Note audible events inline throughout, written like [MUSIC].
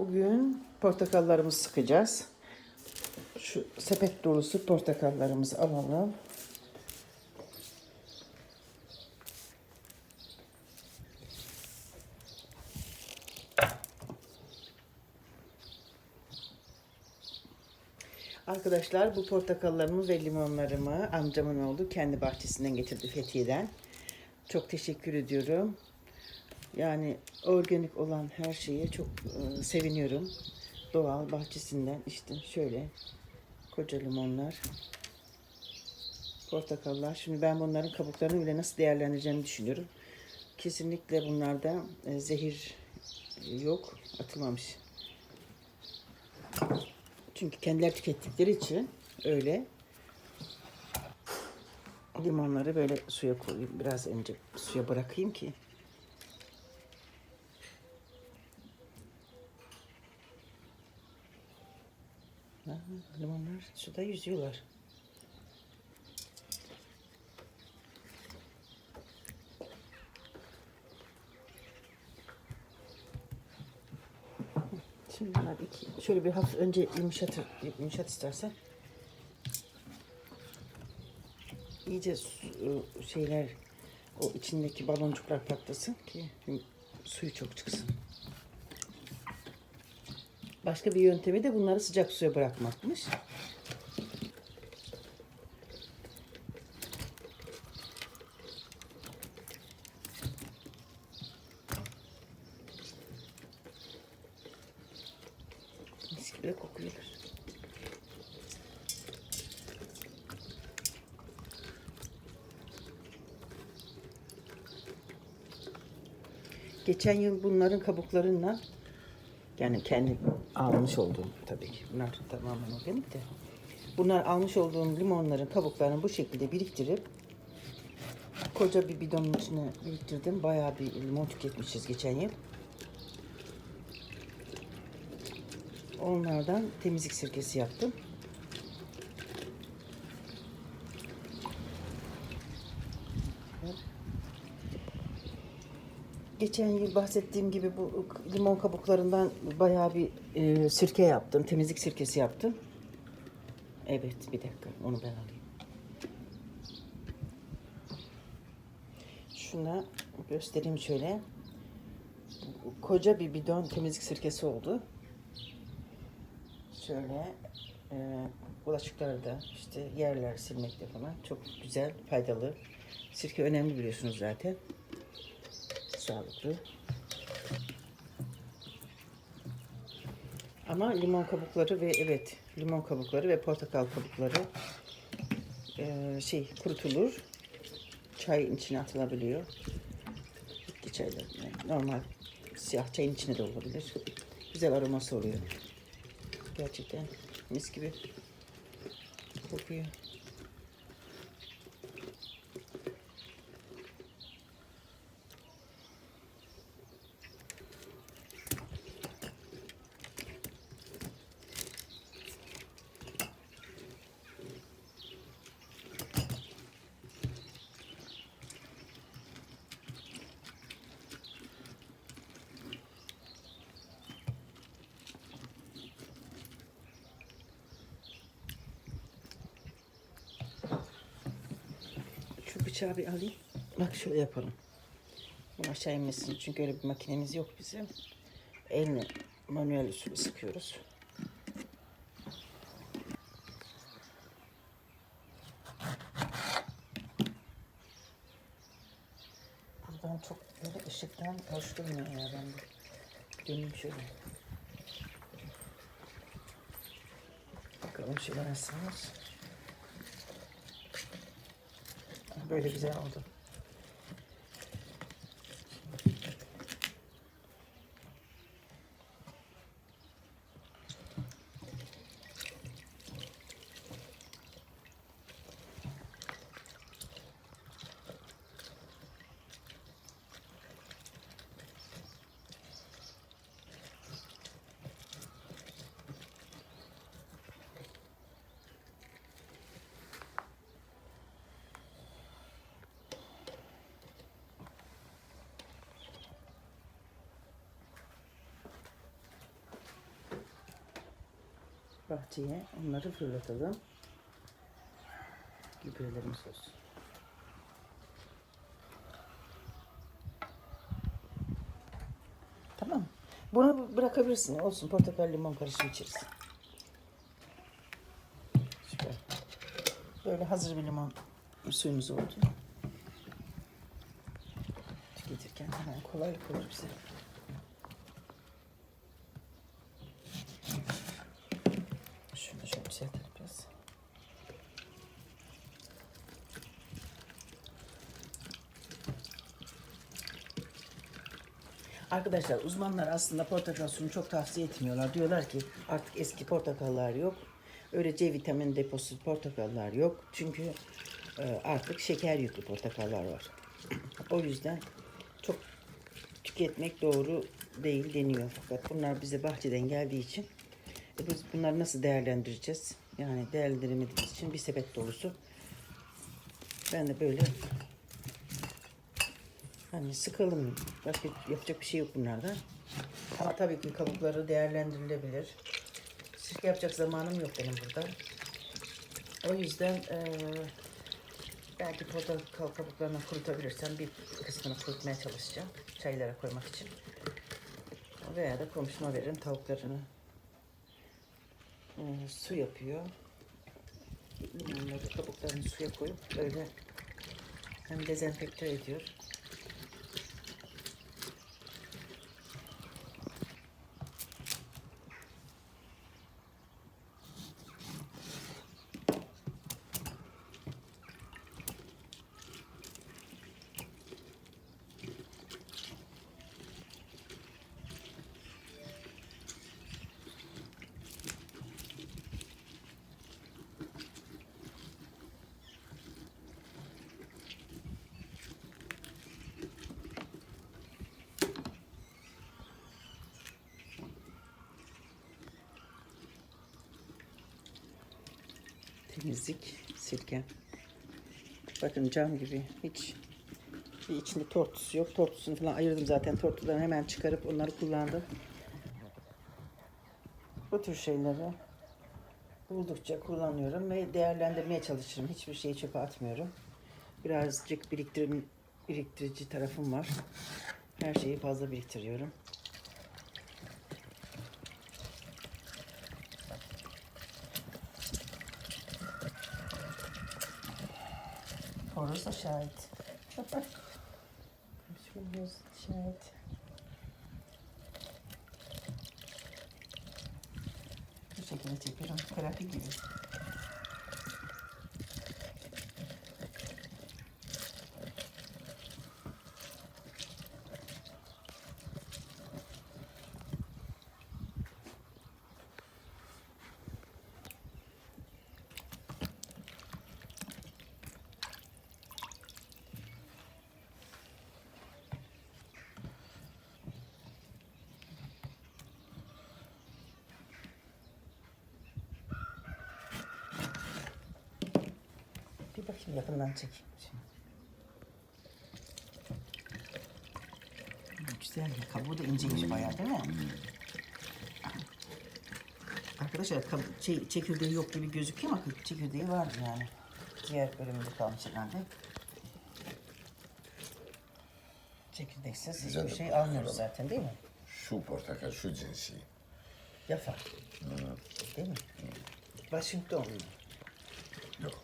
Bugün portakallarımızı sıkacağız. Şu sepet dolusu portakallarımızı alalım. Arkadaşlar bu portakallarımı ve limonlarımı amcamın oğlu kendi bahçesinden getirdi Fethiye'den. Çok teşekkür ediyorum. Yani organik olan her şeye çok e, seviniyorum. Doğal bahçesinden işte şöyle koca limonlar, portakallar. Şimdi ben bunların kabuklarını bile nasıl değerlendireceğimi düşünüyorum. Kesinlikle bunlarda e, zehir yok, atılmamış. Çünkü kendileri tükettikleri için öyle. Limonları böyle suya koyayım. Biraz önce suya bırakayım ki Ha, limonlar suda yüzüyorlar. Şimdi bunlar iki, şöyle bir hafif önce yumuşatır, yumuşat istersen. İyice şeyler, o içindeki baloncuklar patlasın ki suyu çok çıksın. Başka bir yöntemi de bunları sıcak suya bırakmakmış. Mis gibi kokuyorlar. Geçen yıl bunların kabuklarından yani kendi almış olduğum tabii ki. Bunlar tamamen organik de. Bunlar almış olduğum limonların kabuklarını bu şekilde biriktirip koca bir bidonun içine biriktirdim. Bayağı bir limon tüketmişiz geçen yıl. Onlardan temizlik sirkesi yaptım. Geçen yıl bahsettiğim gibi bu limon kabuklarından bayağı bir e, sirke yaptım. Temizlik sirkesi yaptım. Evet bir dakika onu ben alayım. Şuna göstereyim şöyle. Koca bir bidon temizlik sirkesi oldu. Şöyle e, bulaşıklarda işte yerler silmekte falan çok güzel, faydalı. Sirke önemli biliyorsunuz zaten sağlıklı. Ama limon kabukları ve evet limon kabukları ve portakal kabukları eee, şey kurutulur. Çayın içine atılabiliyor. Bitki çayları normal siyah çayın içine de olabilir. Güzel aroması oluyor. Gerçekten mis gibi kokuyor. Şu bıçağı bir alayım. Bak şöyle yapalım. Bu aşağı inmesin. Çünkü öyle bir makinemiz yok bizim. Elle manuel usulü sıkıyoruz. Buradan çok böyle ışıktan hoş durmuyor ya ben de. Döneyim şöyle. Bakalım şöyle nasılsınız? 对就是这样子 bahçeye. Onları fırlatalım. Gübrelerimiz olsun. Tamam. Bunu bırakabilirsin. Olsun. Portakal limon karışımı içeriz. Süper. Böyle hazır bir limon suyumuz oldu. Tüketirken hemen kolaylık olur bize. Şunu da şöyle düzeltelim biraz. Arkadaşlar uzmanlar aslında portakal suyunu çok tavsiye etmiyorlar. Diyorlar ki artık eski portakallar yok. Öyle C vitamini deposu portakallar yok. Çünkü e, artık şeker yüklü portakallar var. O yüzden çok tüketmek doğru değil deniyor. Fakat bunlar bize bahçeden geldiği için e, biz bunları nasıl değerlendireceğiz? Yani değerlendiremediğimiz için bir sepet dolusu. Ben de böyle Hani sıkalım. Başka yapacak bir şey yok bunlardan. Ama tabii ki kabukları değerlendirilebilir. Sirke yapacak zamanım yok benim burada. O yüzden eee belki portakal kabuklarını kurutabilirsem bir kısmını kurutmaya çalışacağım. Çaylara koymak için. Veya da komşuma veririm tavuklarını. Eee, su yapıyor. Limonları kabuklarını suya koyup öyle hem dezenfekte ediyor. Temizlik, sirke. Bakın cam gibi hiç bir içinde tortusu yok. Tortusunu falan ayırdım zaten. Tortularını hemen çıkarıp onları kullandım. Bu tür şeyleri buldukça kullanıyorum ve değerlendirmeye çalışırım. Hiçbir şeyi çöpe atmıyorum. Birazcık biriktirim, biriktirici tarafım var. Her şeyi fazla biriktiriyorum. Horoz da şahit. Horoz şahit. Bu şekilde çekiyorum. Terapi gibi. Bakayım yakından çekeyim. Şimdi. Güzel ya. Kabuğu da inceymiş bayağı değil mi? Arkadaşlar kab- şey, çekirdeği yok gibi gözüküyor ama çekirdeği vardı yani. Diğer bölümünde kalmış herhalde. Çekirdeksiz Güzel hiçbir de şey portakal almıyoruz ama. zaten değil mi? Şu portakal şu cinsi. Yafa. Değil mi? Washington? Yok.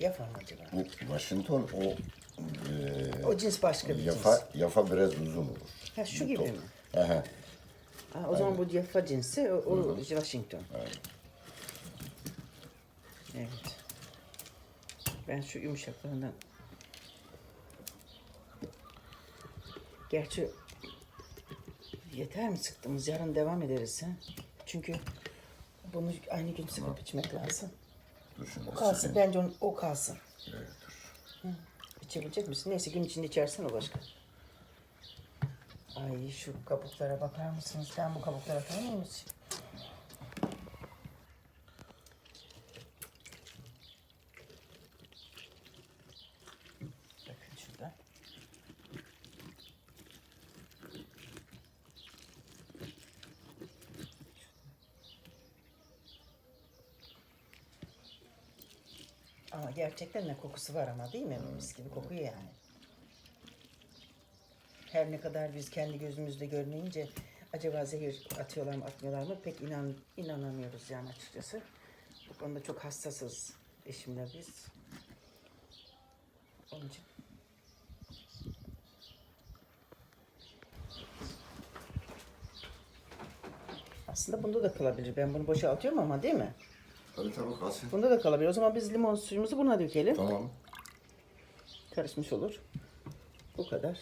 Yafa mı acaba? Bu Washington o e, O cins başka bir cins. yafa, yafa biraz uzun olur. Ha, şu Bu gibi top. mi? Aha. Ha, o zaman bu yafa cinsi, o, o Washington. Aynen. Evet. Ben şu yumuşaklarından... Gerçi yeter mi sıktığımız? Yarın devam ederiz ha? Çünkü bunu aynı gün sıkıp içmek lazım. Dur O kalsın. sıkayım. Bence onun, o kalsın. Evet, dur. İçebilecek misin? Neyse gün içinde içersen o başka. Ay şu kabuklara bakar mısınız? Ben bu kabuklara tanıyor musun? Bakın şurada. Ama gerçekten ne kokusu var ama değil mi? Mis gibi kokuyor yani. Her ne kadar biz kendi gözümüzle görmeyince acaba zehir atıyorlar mı atmıyorlar mı pek inan, inanamıyoruz yani açıkçası. Bu konuda çok hassasız eşimle biz. Onun için. Aslında bunda da kalabilir. Ben bunu boşaltıyorum ama değil mi? Tabii tabii kalsın. Bunda da kalabilir. O zaman biz limon suyumuzu buna dökelim. Tamam. Karışmış olur. Bu kadar.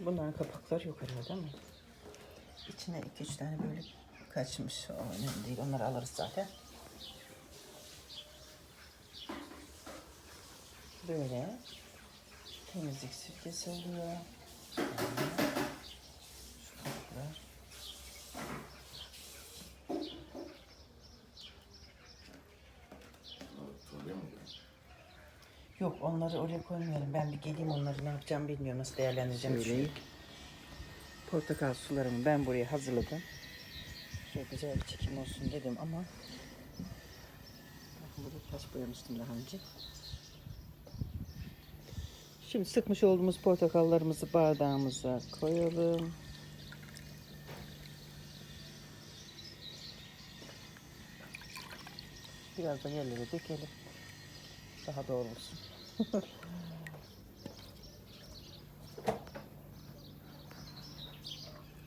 Bunların kapakları yok herhalde ama. İçine iki üç tane böyle kaçmış. O önemli değil. Onları alırız zaten. Böyle temizlik sirkesi oluyor. Yani şu kapaklar. Tabii mi? Yok onları oraya koymayalım. Ben bir geleyim onları ne yapacağım bilmiyorum. Nasıl değerlendireceğim. Şöyle portakal sularımı ben buraya hazırladım. Şöyle güzel bir çekim olsun dedim ama bakın burada taş boyamıştım daha önce. Şimdi sıkmış olduğumuz portakallarımızı bardağımıza koyalım. Biraz da yerlere dökelim. Daha doğru [LAUGHS] olsun.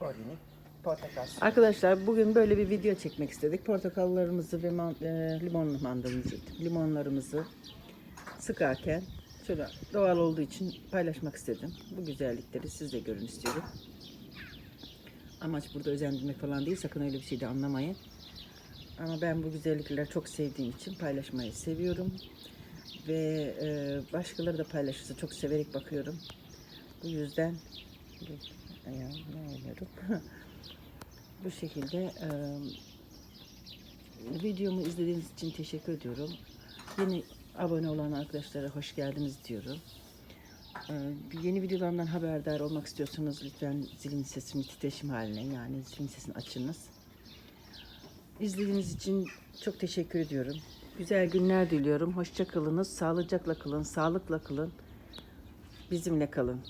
Organik portakal suyu. Arkadaşlar bugün böyle bir video çekmek istedik. Portakallarımızı ve man, e, limon mandalımızı, limonlarımızı sıkarken şöyle doğal olduğu için paylaşmak istedim. Bu güzellikleri siz de görün istiyorum. Amaç burada özendirmek falan değil. Sakın öyle bir şey de anlamayın. Ama ben bu güzellikleri çok sevdiğim için paylaşmayı seviyorum. Ve e, başkaları da paylaşırsa çok severek bakıyorum. Bu yüzden Ayağım, ne oynuyorum? bu şekilde e, videomu izlediğiniz için teşekkür ediyorum. Yeni abone olan arkadaşlara hoş geldiniz diyorum. E, yeni videolarımdan haberdar olmak istiyorsanız lütfen zilin sesini titreşim haline yani zilin sesini açınız. İzlediğiniz için çok teşekkür ediyorum. Güzel günler diliyorum. Hoşça kalınız. Sağlıcakla kalın. Sağlıkla kalın. Bizimle kalın.